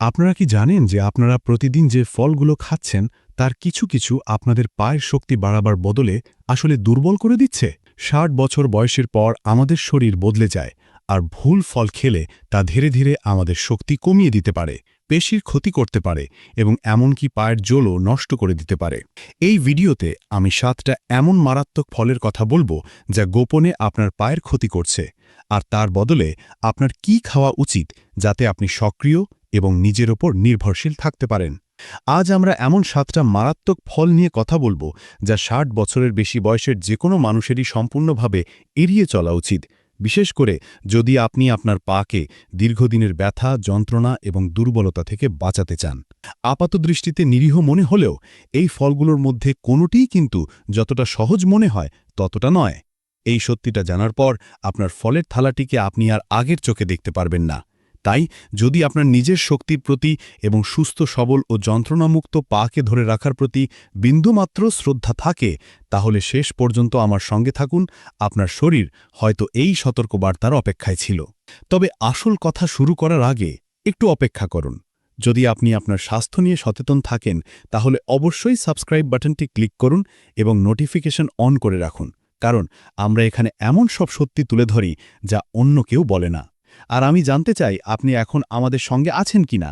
আপনারা কি জানেন যে আপনারা প্রতিদিন যে ফলগুলো খাচ্ছেন, তার কিছু কিছু আপনাদের পায়ের শক্তি বাড়াবার বদলে আসলে দুর্বল করে দিচ্ছে? ষাট বছর বয়সের পর আমাদের শরীর বদলে যায়, আর ভুল ফল খেলে তা ধীরে ধীরে আমাদের শক্তি কমিয়ে দিতে পারে, পেশির ক্ষতি করতে পারে, এবং এমনকি পায়ের জোলও নষ্ট করে দিতে পারে। এই ভিডিওতে আমি সাতটা এমন মারাত্মক ফলের কথা বলব যা গোপনে আপনার পায়ের ক্ষতি করছে, আর তার বদলে আপনার কি খাওয়া উচিত যাতে আপনি সক্রিয় এবং নিজের ওপর নির্ভরশীল থাকতে পারেন। আজ আমরা এমন সাতটা মারাত্মক ফল নিয়ে কথা বলব, যা ষাট বছরের বেশি বয়সের যে কোনো মানুষেরই সম্পূর্ণভাবে এড়িয়ে চলা উচিত। বিশেষ করে যদি আপনি আপনার পাকে দীর্ঘদিনের ব্যথা, যন্ত্রণা এবং দুর্বলতা থেকে বাঁচাতে চান। আপাত দৃষ্টিতে নিরীহ মনে হলেও এই ফলগুলোর মধ্যে কোনোটিই কিন্তু যতটা সহজ মনে হয় ততটা নয়। এই সত্যিটা জানার পর আপনার ফলের থালাটিকে আপনি আর আগের চোখে দেখতে পারবেন না। তাই যদি আপনার নিজের শক্তির প্রতি এবং সুস্থ, সবল ও যন্ত্রণামুক্ত পাকে ধরে রাখার প্রতি বিন্দুমাত্র শ্রদ্ধা থাকে, তাহলে শেষ পর্যন্ত আমার সঙ্গে থাকুন। আপনার শরীর হয়তো এই সতর্কবার্তার অপেক্ষায় ছিল। তবে আসল কথা শুরু করার আগে একটু অপেক্ষা করুন। যদি আপনি আপনার স্বাস্থ্য নিয়ে সচেতন থাকেন, তাহলে অবশ্যই সাবস্ক্রাইব বাটনটি ক্লিক করুন এবং নোটিফিকেশন অন করে রাখুন। কারণ আমরা এখানে এমন সব সত্যি তুলে ধরি যা অন্য কেউ বলে না। আর আমি জানতে চাই আপনি এখন আমাদের সঙ্গে আছেন কিনা।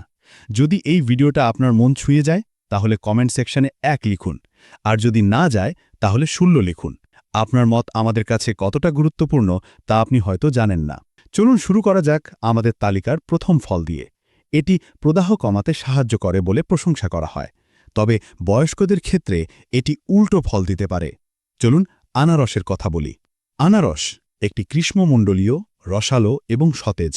যদি এই ভিডিওটা আপনার মন ছুঁয়ে যায়, তাহলে কমেন্ট সেকশনে এক লিখুন। আর যদি না যায়, তাহলে শূন্য লিখুন। আপনার মত আমাদের কাছে কতটা গুরুত্বপূর্ণ, তা আপনি হয়তো জানেন না। চলুন শুরু করা যাক আমাদের তালিকার প্রথম ফল দিয়ে। এটি প্রদাহ কমাতে সাহায্য করে বলে প্রশংসা করা হয়। তবে বয়স্কদের ক্ষেত্রে এটি উল্টো ফল দিতে পারে। চলুন আনারসের কথা বলি। আনারস একটি গ্রীষ্মমণ্ডলীয় রসালো এবং সতেজ,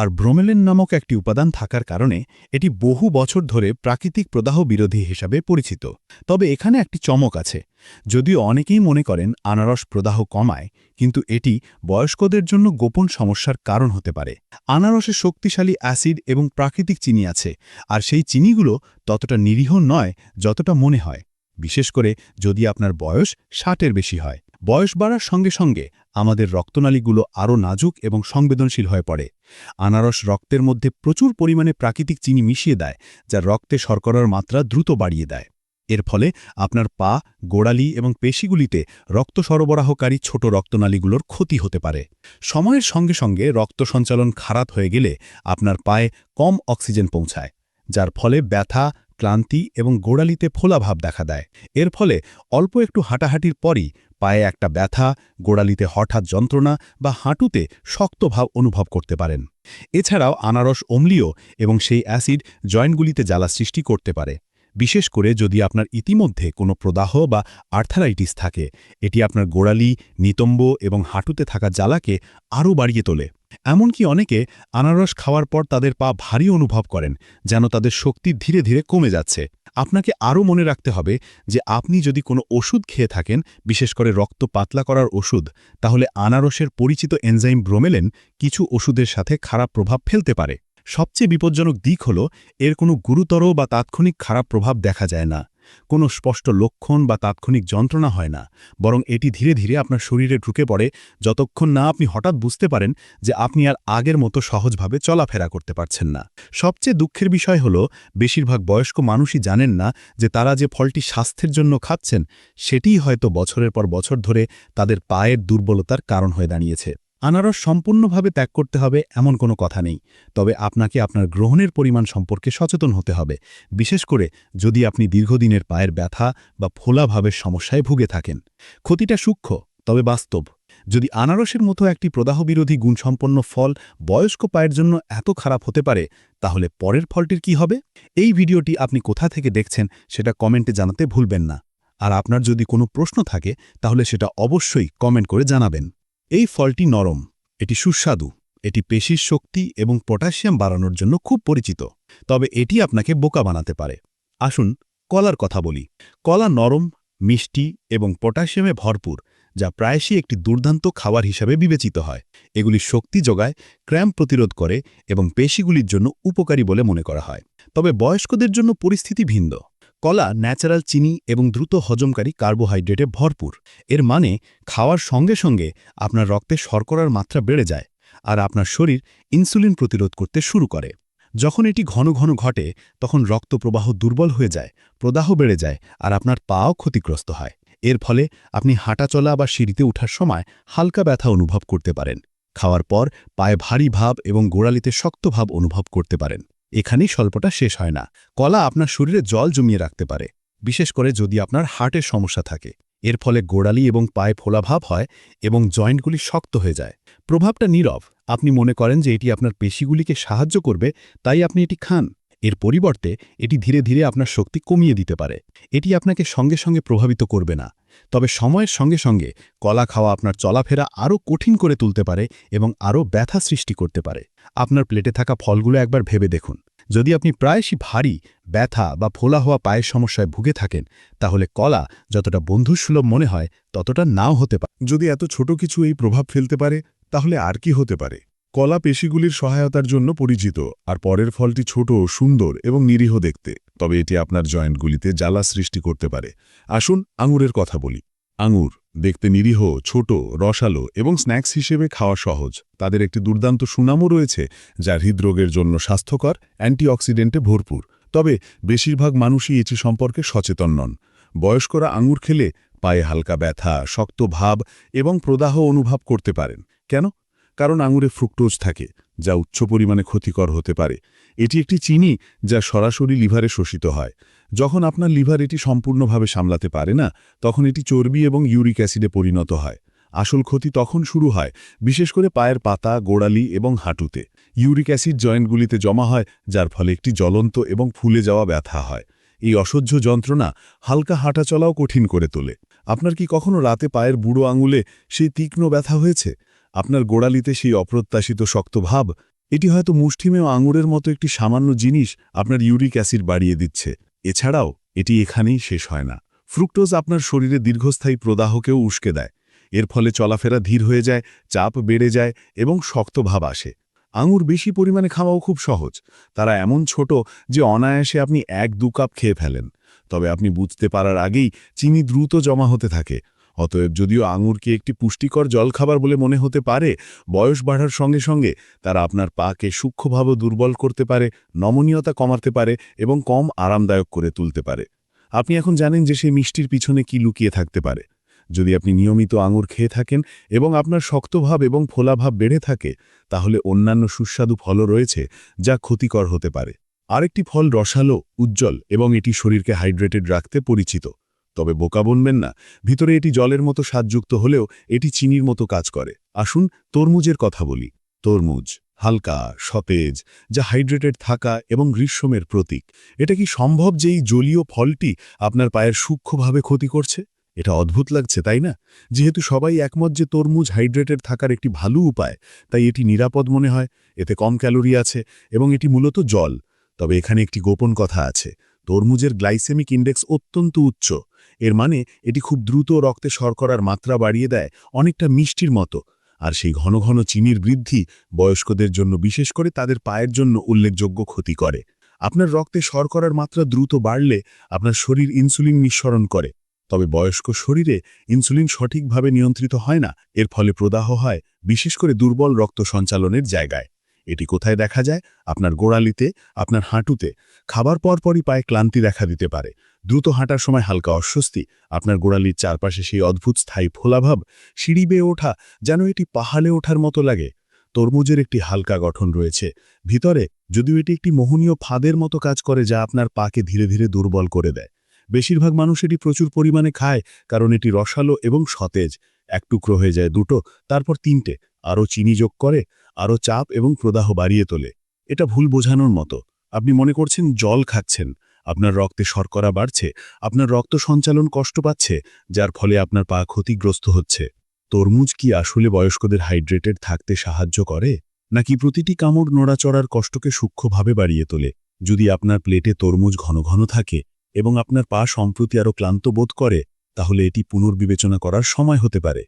আর ব্রোমেলিন নামক একটি উপাদান থাকার কারণে এটি বহু বছর ধরে প্রাকৃতিক প্রদাহ বিরোধী হিসাবে পরিচিত। তবে এখানে একটি চমক আছে। যদিও অনেকেই মনে করেন আনারস প্রদাহ কমায়, কিন্তু এটি বয়স্কদের জন্য গোপন সমস্যার কারণ হতে পারে। আনারসে শক্তিশালী অ্যাসিড এবং প্রাকৃতিক চিনি আছে, আর সেই চিনিগুলো ততটা নিরীহ নয় যতটা মনে হয়। বিশেষ করে যদি আপনার বয়স ষাটের বেশি হয়। বয়স বাড়ার সঙ্গে সঙ্গে আমাদের রক্তনালীগুলো আরও নাজুক এবং সংবেদনশীল হয়ে পড়ে। আনারস রক্তের মধ্যে প্রচুর পরিমাণে প্রাকৃতিক চিনি মিশিয়ে দেয়, যা রক্তে শর্করার মাত্রা দ্রুত বাড়িয়ে দেয়। এর ফলে আপনার পা, গোড়ালি এবং পেশিগুলিতে রক্ত সরবরাহকারী ছোট রক্তনালীগুলোর ক্ষতি হতে পারে। সময়ের সঙ্গে সঙ্গে রক্ত সঞ্চালন খারাপ হয়ে গেলে আপনার পায়ে কম অক্সিজেন পৌঁছায়, যার ফলে ব্যথা, ক্লান্তি এবং গোড়ালিতে ফোলাভাব দেখা দেয়। এর ফলে অল্প একটু হাঁটাহাঁটির পরই পায়ে একটা ব্যথা, গোড়ালিতে হঠাৎ যন্ত্রণা বা হাঁটুতে শক্ত ভাব অনুভব করতে পারেন। এছাড়াও আনারস অম্লীয় এবং সেই অ্যাসিড জয়েন্টগুলিতে জ্বালা সৃষ্টি করতে পারে। বিশেষ করে যদি আপনার ইতিমধ্যে কোনো প্রদাহ বা আর্থারাইটিস থাকে, এটি আপনার গোড়ালি, নিতম্ব এবং হাঁটুতে থাকা জ্বালাকে আরও বাড়িয়ে তোলে। এমনকি অনেকে আনারস খাওয়ার পর তাদের পা ভারী অনুভব করেন, যেন তাদের শক্তি ধীরে ধীরে কমে যাচ্ছে। আপনাকে আরও মনে রাখতে হবে যে আপনি যদি কোনো ওষুধ খেয়ে থাকেন, বিশেষ করে রক্ত পাতলা করার ওষুধ, তাহলে আনারসের পরিচিত এনজাইম ব্রোমেলেন কিছু ওষুধের সাথে খারাপ প্রভাব ফেলতে পারে। সবচেয়ে বিপজ্জনক দিক হল, এর কোনো গুরুতর বা তাৎক্ষণিক খারাপ প্রভাব দেখা যায় না। কোনো স্পষ্ট লক্ষণ বা তাৎক্ষণিক যন্ত্রণা হয় না, বরং এটি ধীরে ধীরে আপনার শরীরে ঢুকে পড়ে যতক্ষণ না আপনি হঠাৎ বুঝতে পারেন যে আপনি আর আগের মতো সহজভাবে চলাফেরা করতে পারছেন না। সবচেয়ে দুঃখের বিষয় হল, বেশিরভাগ বয়স্ক মানুষই জানেন না যে তারা যে ফলটি স্বাস্থ্যের জন্য খাচ্ছেন, সেটিই হয়তো বছরের পর বছর ধরে তাদের পায়ের দুর্বলতার কারণ হয়ে দাঁড়িয়েছে। আনারস সম্পূর্ণভাবে ত্যাগ করতে হবে এমন কোনো কথা নেই। তবে আপনাকে আপনার গ্রহণের পরিমাণ সম্পর্কে সচেতন হতে হবে। বিশেষ করে যদি আপনি দীর্ঘদিনের পায়ের ব্যথা বা ফোলাভাবের সমস্যায় ভুগে থাকেন। ক্ষতিটা সূক্ষ্ম, তবে বাস্তব। যদি আনারসের মতো একটি প্রদাহবিরোধী গুণসম্পন্ন ফল বয়স্ক পায়ের জন্য এত খারাপ হতে পারে, তাহলে পরের ফলটির কি হবে? এই ভিডিওটি আপনি কোথা থেকে দেখছেন সেটা কমেন্টে জানাতে ভুলবেন না। আর আপনার যদি কোনো প্রশ্ন থাকে, তাহলে সেটা অবশ্যই কমেন্ট করে জানাবেন। এই ফলটি নরম, এটি সুস্বাদু, এটি পেশির শক্তি এবং পটাশিয়াম বাড়ানোর জন্য খুব পরিচিত, তবে এটি আপনাকে বোকা বানাতে পারে। আসুন কলার কথা বলি। কলা নরম, মিষ্টি এবং পটাশিয়ামে ভরপুর, যা প্রায়শই একটি দুর্দান্ত খাবার হিসাবে বিবেচিত হয়। এগুলি শক্তি যোগায়, ক্র্যাম্প প্রতিরোধ করে এবং পেশিগুলির জন্য উপকারী বলে মনে করা হয়। তবে বয়স্কদের জন্য পরিস্থিতি ভিন্ন। কলা, ন্যাচারাল চিনি এবং দ্রুত হজমকারী কার্বোহাইড্রেটে ভরপুর। এর মানে খাওয়ার সঙ্গে সঙ্গে আপনার রক্তে শর্করার মাত্রা বেড়ে যায় আর আপনার শরীর ইনসুলিন প্রতিরোধ করতে শুরু করে। যখন এটি ঘন ঘন ঘটে, তখন রক্ত প্রবাহ দুর্বল হয়ে যায়, প্রদাহ বেড়ে যায় আর আপনার পাও ক্ষতিগ্রস্ত হয়। এর ফলে আপনি হাঁটাচলা বা সিঁড়িতে ওঠার সময় হালকা ব্যথা অনুভব করতে পারেন। খাওয়ার পর পায়ে ভারী ভাব এবং গোড়ালিতে শক্ত ভাব অনুভব করতে পারেন। এখানেই স্বল্পটা শেষ হয় না। কলা আপনার শরীরে জল জমিয়ে রাখতে পারে, বিশেষ করে যদি আপনার হার্টের সমস্যা থাকে। এর ফলে গোড়ালি এবং পায়ে ফোলাভাব হয় এবং জয়েন্টগুলি শক্ত হয়ে যায়। প্রভাবটা নীরব। আপনি মনে করেন যে এটি আপনার পেশিগুলিকে সাহায্য করবে, তাই আপনি এটি খান। এর পরিবর্তে এটি ধীরে ধীরে আপনার শক্তি কমিয়ে দিতে পারে। এটি আপনাকে সঙ্গে সঙ্গে প্রভাবিত করবে না। তবে সময়ের সঙ্গে সঙ্গে কলা খাওয়া আপনার চলাফেরা আরও কঠিন করে তুলতে পারে এবং আরও ব্যথা সৃষ্টি করতে পারে। আপনার প্লেটে থাকা ফলগুলো একবার ভেবে দেখুন। যদি আপনি প্রায়শই ভারী, ব্যথা বা ফোলা হওয়া পায়ের সমস্যায় ভুগে থাকেন, তাহলে কলা যতটা বন্ধুসুলভ মনে হয়, ততটা নাও হতে পারে। যদি এত ছোট কিছু এই প্রভাব ফেলতে পারে, তাহলে আর কি হতে পারে? কলা পেশিগুলির সহায়তার জন্য পরিচিত, আর পরের ফলটি ছোট, সুন্দর এবং নিরীহ দেখতে। তবে এটি আপনার জয়েন্টগুলিতে জ্বালা সৃষ্টি করতে পারে। আসুন আঙুরের কথা বলি। আঙুর, দেখতে নিরীহ, ছোট, রসালো এবং স্ন্যাক্স হিসেবে খাওয়া সহজ। তাদের একটি দুর্দান্ত সুনামও রয়েছে, যা হৃদরোগের জন্য স্বাস্থ্যকর, অ্যান্টিঅক্সিডেন্টে ভরপুর। তবে বেশিরভাগ মানুষই এটি সম্পর্কে সচেতন নন। বয়স্করা আঙুর খেলে পায়ে হালকা ব্যথা, শক্ত ভাব এবং প্রদাহ অনুভব করতে পারেন। কেন? কারণ আঙুরে ফ্রুক্টোজ থাকে। যা উচ্চ পরিমাণে ক্ষতিকর হতে পারে। এটি একটি চিনি যা সরাসরি লিভারে শোষিত হয়। যখন আপনার লিভার এটি সম্পূর্ণভাবে সামলাতে পারে না, তখন এটি চর্বি এবং ইউরিক অ্যাসিডে পরিণত হয়। আসল ক্ষতি তখন শুরু হয়, বিশেষ করে পায়ের পাতা, গোড়ালি এবং হাঁটুতে। ইউরিক অ্যাসিড জয়েন্টগুলিতে জমা হয়, যার ফলে একটি জ্বলন্ত এবং ফুলে যাওয়া ব্যথা হয়। এই অসহ্য যন্ত্রণা হালকা হাঁটা চলাও কঠিন করে তোলে। আপনার কি কখনো রাতে পায়ের বুড়ো আঙুলে সেই তীক্ষ্ণ ব্যথা হয়েছে? আপনার গোড়ালিতে সেই অপ্রত্যাশিত শক্ত ভাব, এটি হয়তো মুষ্টিমেয় আঙুরের মতো একটি সামান্য জিনিস আপনার ইউরিক অ্যাসিড বাড়িয়ে দিচ্ছে। এছাড়াও, এটি এখানেই শেষ হয় না। ফ্রুক্টোজ আপনার শরীরে দীর্ঘস্থায়ী প্রদাহকেও উস্কে দেয়। এর ফলে চলাফেরা ধীর হয়ে যায়, চাপ বেড়ে যায় এবং শক্ত ভাব আসে। আঙুর বেশি পরিমাণে খাওয়াও খুব সহজ। তারা এমন ছোট যে অনায়াসে আপনি এক দু কাপ খেয়ে ফেলেন। তবে আপনি বুঝতে পারার আগেই চিনি দ্রুত জমা হতে থাকে। অতএব যদিও আঙুরকে একটি পুষ্টিকর জলখাবার বলে মনে হতে পারে, বয়স বাড়ার সঙ্গে সঙ্গে তারা আপনার পাকে সূক্ষ্মভাবে দুর্বল করতে পারে, নমনীয়তা কমাতে পারে এবং কম আরামদায়ক করে তুলতে পারে। আপনি এখন জানেন যে সেই মিষ্টির পিছনে কি লুকিয়ে থাকতে পারে। যদি আপনি নিয়মিত আঙুর খেয়ে থাকেন এবং আপনার শক্তভাব এবং ফোলাভাব বেড়ে থাকে, তাহলে অন্যান্য সুস্বাদু ফলও রয়েছে যা ক্ষতিকর হতে পারে। আরেকটি ফল রসালো, উজ্জ্বল এবং এটি শরীরকে হাইড্রেটেড রাখতে পরিচিত। তবে বোকা বনবেন না, ভিতরে এটি জলের মতো স্বাদযুক্ত হলেও এটি চিনির মতো কাজ করে। আসুন তরমুজের কথা বলি। তরমুজ হালকা, সতেজ, যা হাইড্রেটেড থাকা এবং গ্রীষ্মের প্রতীক। এটা কি সম্ভব যে এই জলীয় ফলটি আপনার পায়ের সূক্ষ্মভাবে ক্ষতি করছে? এটা অদ্ভুত লাগছে, তাই না? যেহেতু সবাই একমত যে তরমুজ হাইড্রেটেড থাকার একটি ভালো উপায়, তাই এটি নিরাপদ মনে হয়। এতে কম ক্যালোরি আছে এবং এটি মূলত জল। তবে এখানে একটি গোপন কথা আছে। তরমুজের গ্লাইসেমিক ইন্ডেক্স অত্যন্ত উচ্চ। এর মানে এটি খুব দ্রুত রক্তে শর্করার মাত্রা বাড়িয়ে দেয় অনেকটা মিষ্টির মতো। আর সেই ঘন ঘন চিনির বৃদ্ধি বয়স্কদের জন্য বিশেষ করে তাদের পায়ের জন্য উল্লেখযোগ্য ক্ষতি করে। আপনার রক্তে শর্করার মাত্রা দ্রুত বাড়লে আপনার শরীর ইনসুলিন নিঃসরণ করে। তবে বয়স্ক শরীরে ইনসুলিন সঠিকভাবে নিয়ন্ত্রিত হয় না, এর ফলে প্রদাহ হয়, বিশেষ করে দুর্বল রক্ত সঞ্চালনের জায়গায়। এটি কোথায় দেখা যায়? আপনার গোড়ালিতে, আপনার হাঁটুতে। খাবার পরপরই পায়ে ক্লান্তি দেখা দিতে পারে। দ্রুত হাঁটার সময় হালকা অস্বস্তি, আপনার গোড়ালির চারপাশে সেই অদ্ভুত স্থায়ী ফোলাভাব সিঁড়ি বেয়ে ওঠা, যেন এটি পাহাড়ে ওঠার মতো লাগে। তরমুজের একটি হালকা গঠন রয়েছে। ভিতরে, যদিও এটি একটি মোহনীয় ফাঁদের মতো কাজ করে যা আপনার পাকে ধীরে ধীরে দুর্বল করে দেয়। বেশিরভাগ মানুষ এটি প্রচুর পরিমাণে খায়, কারণ এটি রসালো এবং সতেজ। এক টুকরো হয়ে যায় দুটো, তারপর তিনটে। আরও চিনি যোগ করে, আরও চাপ এবং প্রদাহ বাড়িয়ে তোলে। এটা ভুল বোঝানোর মতো। আপনি মনে করছেন জল খাচ্ছেন, আপনার রক্তে শর্করা বাড়ছে, আপনার রক্ত সঞ্চালন কষ্ট পাচ্ছে, যার ফলে আপনার পা ক্ষতিগ্রস্ত হচ্ছে। তরমুজ কি আসলে বয়স্কদের হাইড্রেটেড থাকতে সাহায্য করে? নাকি প্রতিটি কামড় নড়াচড়ার কষ্টকে সূক্ষ্মভাবে বাড়িয়ে তোলে? যদি আপনার প্লেটে তরমুজ ঘন ঘন থাকে এবং আপনার পা সম্প্রতি আরও ক্লান্ত বোধ করে, তাহলে এটি পুনর্বিবেচনা করার সময় হতে পারে।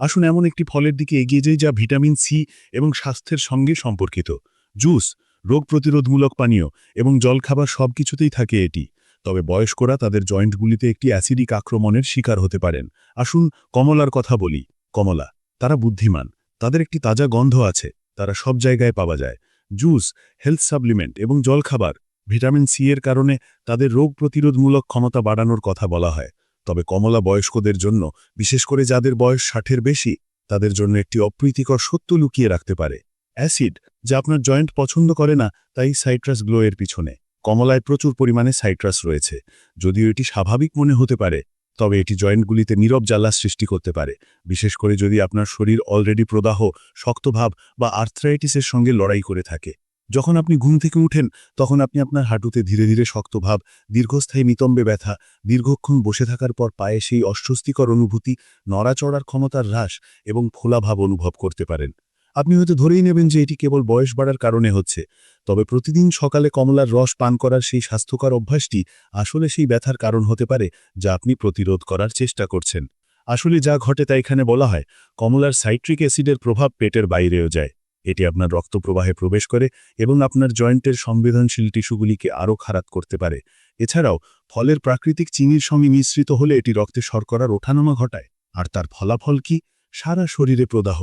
আসুন এমন একটি ফলের দিকে এগিয়ে যাই যা ভিটামিন সি এবং স্বাস্থ্যের সঙ্গে সম্পর্কিত। জুস, রোগ প্রতিরোধমূলক পানীয় এবং জলখাবার সব কিছুতেই থাকে এটি। তবে বয়স্করা তাদের জয়েন্টগুলিতে একটি অ্যাসিডিক আক্রমণের শিকার হতে পারেন। আসুন কমলার কথা বলি। কমলা, তারা বুদ্ধিমান। তাদের একটি তাজা গন্ধ আছে। তারা সব জায়গায় পাওয়া যায়। জুস, হেলথ সাপ্লিমেন্ট এবং জলখাবার, ভিটামিন সি এর কারণে তাদের রোগ প্রতিরোধমূলক ক্ষমতা বাড়ানোর কথা বলা হয়। তবে কমলা বয়স্কদের জন্য, বিশেষ করে যাদের বয়স ষাটের বেশি, তাদের জন্য একটি অপ্রীতিকর সত্য লুকিয়ে রাখতে পারে। অ্যাসিড, যা আপনার জয়েন্ট পছন্দ করে না, তাই সাইট্রাস গ্লো এর পিছনে। কমলায় প্রচুর পরিমাণে সাইট্রাস রয়েছে, যদিও এটি স্বাভাবিক মনে হতে পারে, তবে এটি জয়েন্টগুলিতে নীরব জ্বালা সৃষ্টি করতে পারে, বিশেষ করে যদি আপনার শরীর অলরেডি প্রদাহ শক্তভাব বা আর্থ্রাইটিসের সঙ্গে লড়াই করে থাকে। যখন আপনি ঘুম থেকে উঠেন, তখন আপনি আপনার হাঁটুতে ধীরে ধীরে শক্তভাব দীর্ঘস্থায়ী নিতম্বে ব্যথা, দীর্ঘক্ষণ বসে থাকার পর পায়ে সেই অস্বস্তিকর অনুভূতি, নড়াচড়ার ক্ষমতার হ্রাস এবং ফোলাভাব অনুভব করতে পারেন। আপনি হয়তো ধরেই নেবেন যে এটি কেবল বয়স বাড়ার কারণে হচ্ছে। তবে প্রতিদিন সকালে কমলার রস পান করার সেই স্বাস্থ্যকর অভ্যাসটি আসলে সেই ব্যথার কারণ হতে পারে, যা আপনি প্রতিরোধ করার চেষ্টা করছেন। আসলে যা ঘটে তা এখানে বলা হয়, কমলার সাইট্রিক অ্যাসিডের প্রভাব পেটের বাইরেও যায়। এটি আপনার রক্ত প্রবাহে প্রবেশ করে এবং আপনার জয়েন্টের সংবেদনশীল টিস্যুগুলিকে আরও খারাপ করতে পারে। এছাড়াও, ফলের প্রাকৃতিক চিনির সঙ্গে মিশ্রিত হলে এটি রক্তে শর্করার ওঠানামা ঘটায়। আর তার ফলাফল কি? সারা শরীরে প্রদাহ।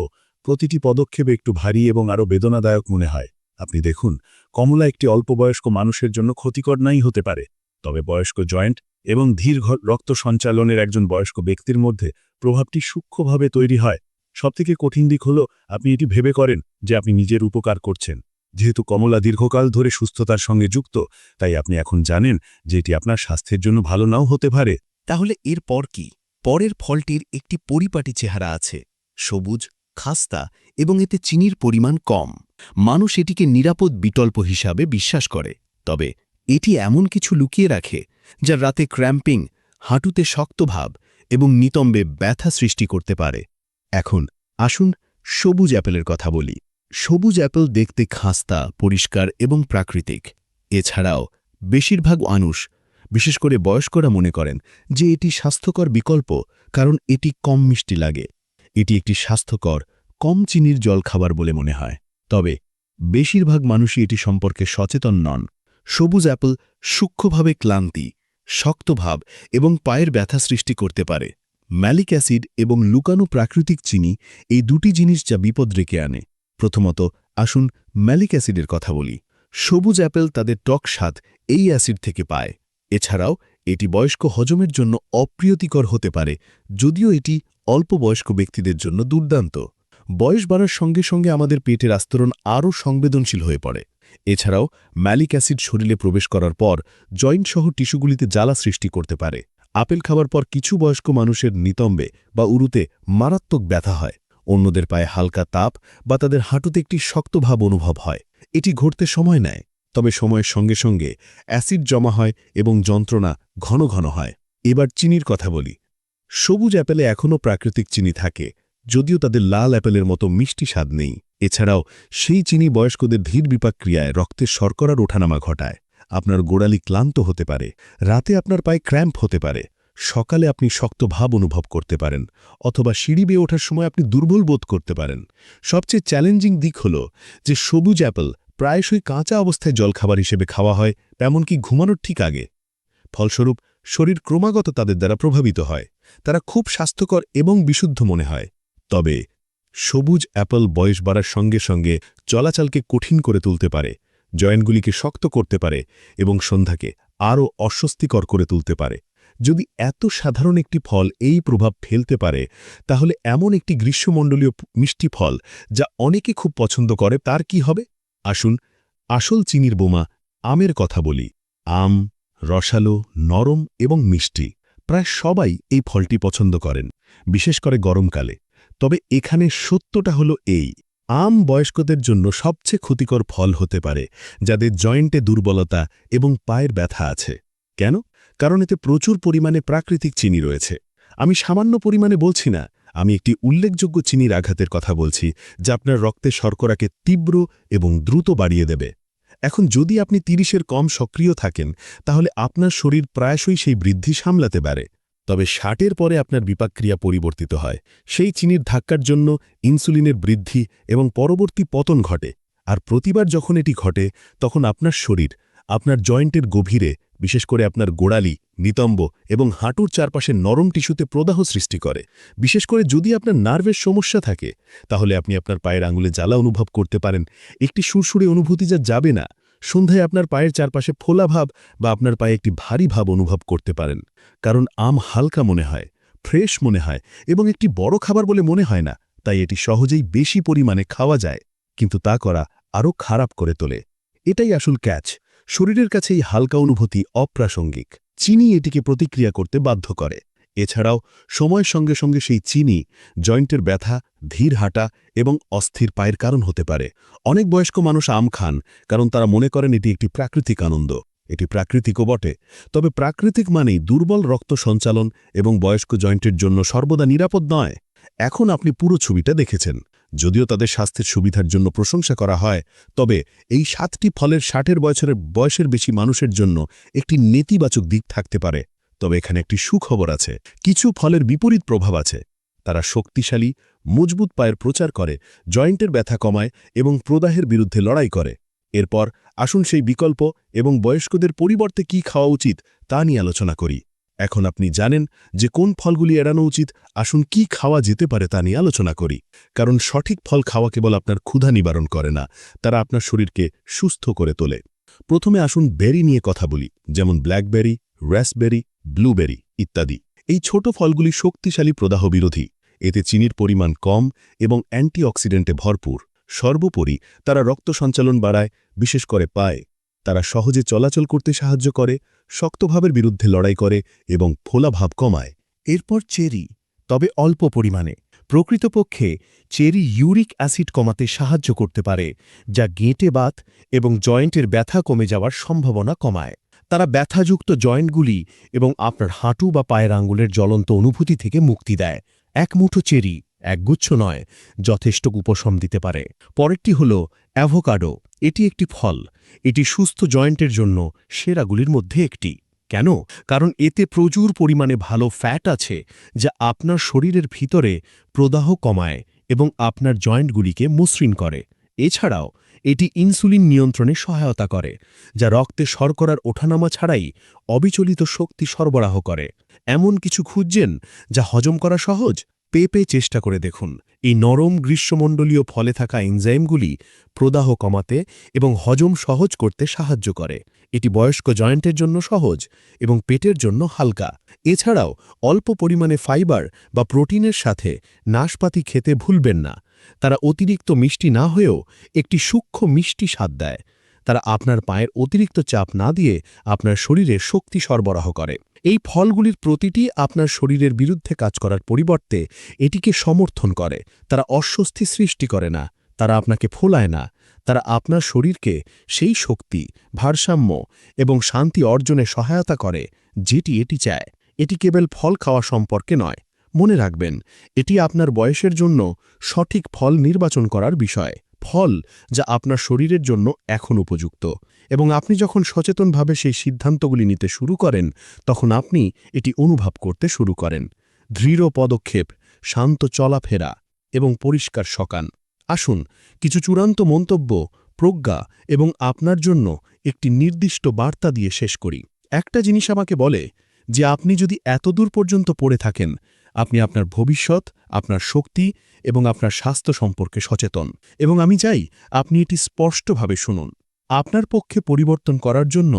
প্রতিটি পদক্ষেপে একটু ভারী এবং আরও বেদনাদায়ক মনে হয়। আপনি দেখুন, কমলা একটি অল্পবয়স্ক মানুষের জন্য ক্ষতিকর নাই হতে পারে। তবে বয়স্ক জয়েন্ট এবং ধীর রক্ত সঞ্চালনের একজন বয়স্ক ব্যক্তির মধ্যে প্রভাবটি সূক্ষ্মভাবে তৈরি হয়। সবথেকে কঠিন দিক হল, আপনি এটি ভেবে করেন যে আপনি নিজের উপকার করছেন। যেহেতু কমলা দীর্ঘকাল ধরে সুস্থতার সঙ্গে যুক্ত, তাই আপনি এখন জানেন যে এটি আপনার স্বাস্থ্যের জন্য ভালো নাও হতে পারে। তাহলে এর পর কি? পরের ফলটির একটি পরিপাটি চেহারা আছে, সবুজ, খাস্তা এবং এতে চিনির পরিমাণ কম। মানুষ এটিকে নিরাপদ বিকল্প হিসাবে বিশ্বাস করে, তবে এটি এমন কিছু লুকিয়ে রাখে, যা রাতে ক্র্যাম্পিং, হাঁটুতে শক্তভাব এবং নিতম্বে ব্যথা সৃষ্টি করতে পারে। এখন আসুন সবুজ অ্যাপেলের কথা বলি। সবুজ অ্যাপেল দেখতে খাস্তা, পরিষ্কার এবং প্রাকৃতিক। এছাড়াও বেশিরভাগ মানুষ, বিশেষ করে বয়স্করা মনে করেন যে এটি স্বাস্থ্যকর বিকল্প কারণ এটি কম মিষ্টি লাগে। এটি একটি স্বাস্থ্যকর, কম চিনির জলখাবার বলে মনে হয়। তবে বেশিরভাগ মানুষই এটি সম্পর্কে সচেতন নন। সবুজ অ্যাপল সূক্ষ্মভাবে ক্লান্তি শক্তভাব এবং পায়ের ব্যথা সৃষ্টি করতে পারে। ম্যালিক অ্যাসিড এবং লুকানো প্রাকৃতিক চিনি এই দুটি জিনিস যা বিপদ রেখে আনে। প্রথমত, আসুন ম্যালিক অ্যাসিডের কথা বলি। সবুজ অ্যাপেল তাদের টক স্বাদ এই অ্যাসিড থেকে পায়। এছাড়াও, এটি বয়স্ক হজমের জন্য অপ্রিয়তিকর হতে পারে, যদিও এটি অল্প বয়স্ক ব্যক্তিদের জন্য দুর্দান্ত। বয়স বাড়ার সঙ্গে সঙ্গে আমাদের পেটের আস্তরণ আরও সংবেদনশীল হয়ে পড়ে। এছাড়াও, ম্যালিক অ্যাসিড শরীরে প্রবেশ করার পর জয়েন্টসহ টিস্যুগুলিতে জ্বালা সৃষ্টি করতে পারে। আপেল খাবার পর কিছু বয়স্ক মানুষের নিতম্বে বা উরুতে মারাত্মক ব্যথা হয়। অন্যদের পায়ে হালকা তাপ বা তাদের হাঁটুতে একটি শক্তভাব অনুভব হয়। এটি ঘটতে সময় নেয়, তবে সময়ের সঙ্গে সঙ্গে অ্যাসিড জমা হয় এবং যন্ত্রণা ঘন ঘন হয়। এবার চিনির কথা বলি। সবুজ অ্যাপেলে এখনও প্রাকৃতিক চিনি থাকে, যদিও তাদের লাল অ্যাপেলের মতো মিষ্টি স্বাদ নেই। এছাড়াও সেই চিনি বয়স্কদের ধীর বিপাক ক্রিয়ায় রক্তের শর্করার ওঠানামা ঘটায়। আপনার গোড়ালি ক্লান্ত হতে পারে, রাতে আপনার পায়ে ক্র্যাম্প হতে পারে, সকালে আপনি শক্ত ভাব অনুভব করতে পারেন, অথবা সিঁড়ি বেয়ে ওঠার সময় আপনি দুর্বল বোধ করতে পারেন। সবচেয়ে চ্যালেঞ্জিং দিক হল যে সবুজ অ্যাপল প্রায়শই কাঁচা অবস্থায় জলখাবার হিসেবে খাওয়া হয়, এমনকি ঘুমানোর ঠিক আগে। ফলস্বরূপ, শরীর ক্রমাগত তাদের দ্বারা প্রভাবিত হয়, তারা খুব স্বাস্থ্যকর এবং বিশুদ্ধ মনে হয়। তবে, সবুজ অ্যাপল বয়স বাড়ার সঙ্গে সঙ্গে চলাচলকে কঠিন করে তুলতে পারে জয়েন্টগুলিকে শক্ত করতে পারে এবং সন্ধ্যাকে আরও অস্বস্তিকর করে তুলতে পারে। যদি এত সাধারণ একটি ফল এই প্রভাব ফেলতে পারে, তাহলে এমন একটি গ্রীষ্মমণ্ডলীয় মিষ্টি ফল যা অনেকে খুব পছন্দ করে, তার কি হবে? আসুন আসল চিনির বোমা আমের কথা বলি। আম, রসালো, নরম এবং মিষ্টি, প্রায় সবাই এই ফলটি পছন্দ করেন, বিশেষ করে গরমকালে। তবে এখানে সত্যটা হলো এই আম বয়স্কদের জন্য সবচেয়ে ক্ষতিকর ফল হতে পারে, যাদের জয়েন্টে দুর্বলতা এবং পায়ের ব্যথা আছে। কেন? কারণ এতে প্রচুর পরিমাণে প্রাকৃতিক চিনি রয়েছে। আমি সামান্য পরিমাণে বলছি না, আমি একটি উল্লেখযোগ্য চিনির আঘাতের কথা বলছি, যা আপনার রক্তে শর্করাকে তীব্র এবং দ্রুত বাড়িয়ে দেবে। এখন যদি আপনি তিরিশের কম সক্রিয় থাকেন, তাহলে আপনার শরীর প্রায়শই সেই বৃদ্ধি সামলাতে পারে। তবে ষাটের পরে আপনার বিপাকক্রিয়া পরিবর্তিত হয়। সেই চিনির ধাক্কার জন্য ইনসুলিনের বৃদ্ধি এবং পরবর্তী পতন ঘটে। আর প্রতিবার যখন এটি ঘটে, তখন আপনার শরীর, আপনার জয়েন্টের গভীরে, বিশেষ করে আপনার গোড়ালি, নিতম্ব এবং হাঁটুর চারপাশে নরম টিস্যুতে প্রদাহ সৃষ্টি করে। বিশেষ করে যদি আপনার নার্ভের সমস্যা থাকে, তাহলে আপনি আপনার পায়ের আঙুলে জ্বালা অনুভব করতে পারেন। একটি সুরসুরে অনুভূতি যা যাবে না। সন্ধ্যায় আপনার পায়ের চারপাশে ফোলা ভাব বা আপনার পায়ে একটি ভারী ভাব অনুভব করতে পারেন। কারণ আম হালকা মনে হয়, ফ্রেশ মনে হয় এবং একটি বড় খাবার বলে মনে হয় না, তাই এটি সহজেই বেশি পরিমাণে খাওয়া যায়, কিন্তু তা করা আরও খারাপ করে তোলে। এটাই আসল ক্যাচ। শরীরের কাছে এই হালকা অনুভূতি অপ্রাসঙ্গিক। চিনি এটিকে প্রতিক্রিয়া করতে বাধ্য করে। এছাড়াও সময়ের সঙ্গে সঙ্গে সেই চিনি, জয়েন্টের ব্যথা, ধীর হাঁটা এবং অস্থির পায়ের কারণ হতে পারে। অনেক বয়স্ক মানুষ আম খান, কারণ তারা মনে করেন এটি একটি প্রাকৃতিক আনন্দ। এটি প্রাকৃতিকও বটে। তবে প্রাকৃতিক মানেই দুর্বল রক্ত সঞ্চালন এবং বয়স্ক জয়েন্টের জন্য সর্বদা নিরাপদ নয়। এখন আপনি পুরো ছবিটা দেখেছেন। যদিও তাদের স্বাস্থ্যের সুবিধার জন্য প্রশংসা করা হয়, তবে এই সাতটি ফলের ষাটের বছরের বয়সের বেশি মানুষের জন্য একটি নেতিবাচক দিক থাকতে পারে। তবে এখানে একটি সুখবর আছে। কিছু ফলের বিপরীত প্রভাব আছে। তারা শক্তিশালী, মজবুত পায়ের প্রচার করে, জয়েন্টের ব্যথা কমায় এবং প্রদাহের বিরুদ্ধে লড়াই করে। এরপর আসুন সেই বিকল্প এবং বয়স্কদের পরিবর্তে কি খাওয়া উচিত তা নিয়ে আলোচনা করি। এখন আপনি জানেন যে কোন ফলগুলি এড়ানো উচিত, আসুন কি খাওয়া যেতে পারে তা নিয়ে আলোচনা করি। কারণ সঠিক ফল খাওয়া কেবল আপনার ক্ষুধা নিবারণ করে না, তারা আপনার শরীরকে সুস্থ করে তোলে। প্রথমে আসুন বেরি নিয়ে কথা বলি, যেমন ব্ল্যাকবেরি র্যাসবেরি ব্লুবেরি ইত্যাদি। এই ছোট ফলগুলি শক্তিশালী প্রদাহ বিরোধী এতে চিনির পরিমাণ কম এবং অ্যান্টিঅক্সিডেন্টে ভরপুর। সর্বোপরি তারা রক্ত সঞ্চালন বাড়ায়, বিশেষ করে পায়। তারা সহজে চলাচল করতে সাহায্য করে শক্তভাবের বিরুদ্ধে লড়াই করে এবং ফোলাভাব কমায়। এরপর চেরি, তবে অল্প পরিমাণে। প্রকৃতপক্ষে চেরি ইউরিক অ্যাসিড কমাতে সাহায্য করতে পারে, যা গেঁটে বাত এবং জয়েন্টের ব্যথা কমে যাওয়ার সম্ভাবনা কমায়। তারা ব্যথাযুক্ত জয়েন্টগুলি এবং আপনার হাঁটু বা পায়ের আঙ্গুলের জ্বলন্ত অনুভূতি থেকে মুক্তি দেয়। এক মুঠো চেরি একগুচ্ছ নয়, যথেষ্ট উপশম দিতে পারে। পরেরটি হল অ্যাভোকাডো। এটি একটি ফল। এটি সুস্থ জয়েন্টের জন্য সেরাগুলির মধ্যে একটি। কেন? কারণ এতে প্রচুর পরিমাণে ভালো ফ্যাট আছে, যা আপনার শরীরের ভিতরে প্রদাহ কমায় এবং আপনার জয়েন্টগুলিকে মসৃণ করে। এছাড়াও এটি ইনসুলিন নিয়ন্ত্রণে সহায়তা করে, যা রক্তে শর্করার ওঠানামা ছাড়াই অবিচলিত শক্তি সরবরাহ করে। এমন কিছু খুঁজছেন যা হজম করা সহজ? পেপে চেষ্টা করে দেখুন। এই নরম গ্রীষ্মমণ্ডলীয় ফলে থাকা এনজাইমগুলি প্রদাহ কমাতে এবং হজম সহজ করতে সাহায্য করে। এটি বয়স্ক জয়েন্টের জন্য সহজ এবং পেটের জন্য হালকা। এছাড়াও অল্প পরিমাণে ফাইবার বা প্রোটিনের সাথে নাশপাতি খেতে ভুলবেন না। তারা অতিরিক্ত মিষ্টি না হয়েও একটি সূক্ষ্ম মিষ্টি স্বাদ দেয়। তারা আপনার পায়ের অতিরিক্ত চাপ না দিয়ে আপনার শরীরে শক্তি সরবরাহ করে। এই ফলগুলির প্রতিটি আপনার শরীরের বিরুদ্ধে কাজ করার পরিবর্তে এটিকে সমর্থন করে। তারা অস্বস্তি সৃষ্টি করে না। তারা আপনাকে ফোলায় না। তারা আপনার শরীরকে সেই শক্তি, ভারসাম্য এবং শান্তি অর্জনে সহায়তা করে, যেটি এটি চায়। এটি কেবল ফল খাওয়া সম্পর্কে নয় মনে রাখবেন, এটি আপনার বয়সের জন্য সঠিক ফল নির্বাচন করার বিষয়। ফল যা আপনার শরীরের জন্য এখন উপযুক্ত। এবং আপনি যখন সচেতনভাবে সেই সিদ্ধান্তগুলি নিতে শুরু করেন, তখন আপনি এটি অনুভব করতে শুরু করেন। দৃঢ় পদক্ষেপ, শান্ত চলাফেরা এবং পরিষ্কার সকান। আসুন, কিছু চূড়ান্ত মন্তব্য, প্রজ্ঞা এবং আপনার জন্য একটি নির্দিষ্ট বার্তা দিয়ে শেষ করি। একটা জিনিস আমাকে বলে যে, আপনি যদি এতদূর পর্যন্ত পড়ে থাকেন আপনি আপনার ভবিষ্যৎ, আপনার শক্তি এবং আপনার স্বাস্থ্য সম্পর্কে সচেতন। এবং আমি চাই আপনি এটি স্পষ্টভাবে শুনুন। আপনার পক্ষে পরিবর্তন করার জন্য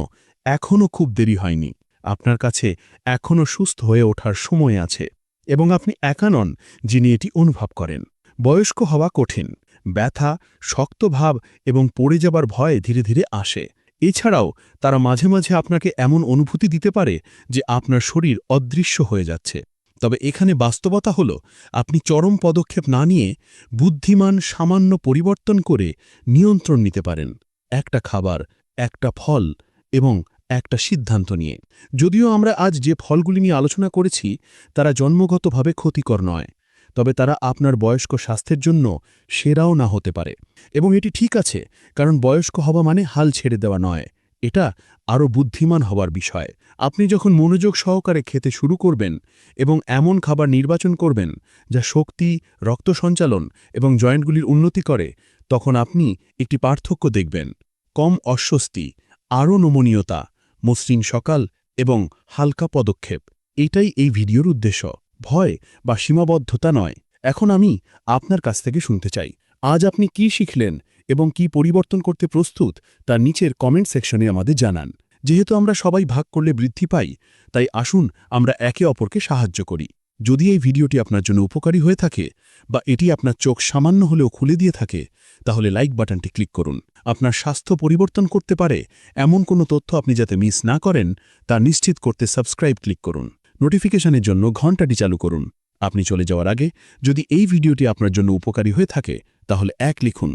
এখনও খুব দেরি হয়নি। আপনার কাছে এখনও সুস্থ হয়ে ওঠার সময় আছে এবং আপনি একা নন যিনি এটি অনুভব করেন। বয়স্ক হওয়া কঠিন, ব্যথা, শক্ত ভাব এবং পড়ে যাবার ভয় ধীরে ধীরে আসে। এছাড়াও তারা মাঝে মাঝে আপনাকে এমন অনুভূতি দিতে পারে যে আপনার শরীর অদৃশ্য হয়ে যাচ্ছে। তবে এখানে বাস্তবতা হল, আপনি চরম পদক্ষেপ না নিয়ে বুদ্ধিমান সামান্য পরিবর্তন করে নিয়ন্ত্রণ নিতে পারেন। একটা খাবার, একটা ফল এবং একটা সিদ্ধান্ত নিয়ে। যদিও আমরা আজ যে ফলগুলি নিয়ে আলোচনা করেছি, তারা জন্মগতভাবে ক্ষতিকর নয়, তবে তারা আপনার বয়স্ক স্বাস্থ্যের জন্য সেরাও না হতে পারে। এবং এটি ঠিক আছে, কারণ বয়স্ক হওয়া মানে হাল ছেড়ে দেওয়া নয়। এটা আরও বুদ্ধিমান হওয়ার বিষয়। আপনি যখন মনোযোগ সহকারে খেতে শুরু করবেন এবং এমন খাবার নির্বাচন করবেন যা শক্তি, রক্ত সঞ্চালন এবং জয়েন্টগুলির উন্নতি করে, তখন আপনি একটি পার্থক্য দেখবেন। কম অস্বস্তি, আরও নমনীয়তা, মসৃণ সকাল এবং হালকা পদক্ষেপ, এটাই এই ভিডিওর উদ্দেশ্য। ভয় বা সীমাবদ্ধতা নয়। এখন আমি আপনার কাছ থেকে শুনতে চাই। আজ আপনি কি শিখলেন এবং কি পরিবর্তন করতে প্রস্তুত তা নিচের কমেন্ট সেকশনে আমাদের জানান। যেহেতু আমরা সবাই ভাগ করলে বৃদ্ধি পাই, তাই আসুন আমরা একে অপরকে সাহায্য করি। যদি এই ভিডিওটি আপনার জন্য উপকারী হয়ে থাকে বা এটি আপনার চোখ সামান্য হলেও খুলে দিয়ে থাকে, তাহলে লাইক বাটনটি ক্লিক করুন। আপনার স্বাস্থ্য পরিবর্তন করতে পারে এমন কোনো তথ্য আপনি যাতে মিস না করেন, তা নিশ্চিত করতে সাবস্ক্রাইব ক্লিক করুন। নোটিফিকেশনের জন্য ঘন্টাটি চালু করুন। আপনি চলে যাওয়ার আগে যদি এই ভিডিওটি আপনার জন্য উপকারী হয়ে থাকে, তাহলে এক লিখুন।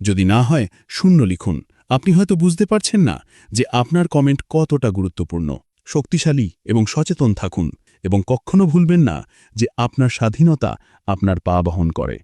যদি না হয়, শূন্য লিখুন। আপনি হয়তো বুঝতে পারছেন না যে আপনার কমেন্ট কতটা গুরুত্বপূর্ণ। শক্তিশালী এবং সচেতন থাকুন এবং কখনো ভুলবেন না যে আপনার স্বাধীনতা আপনার পা বহন করে।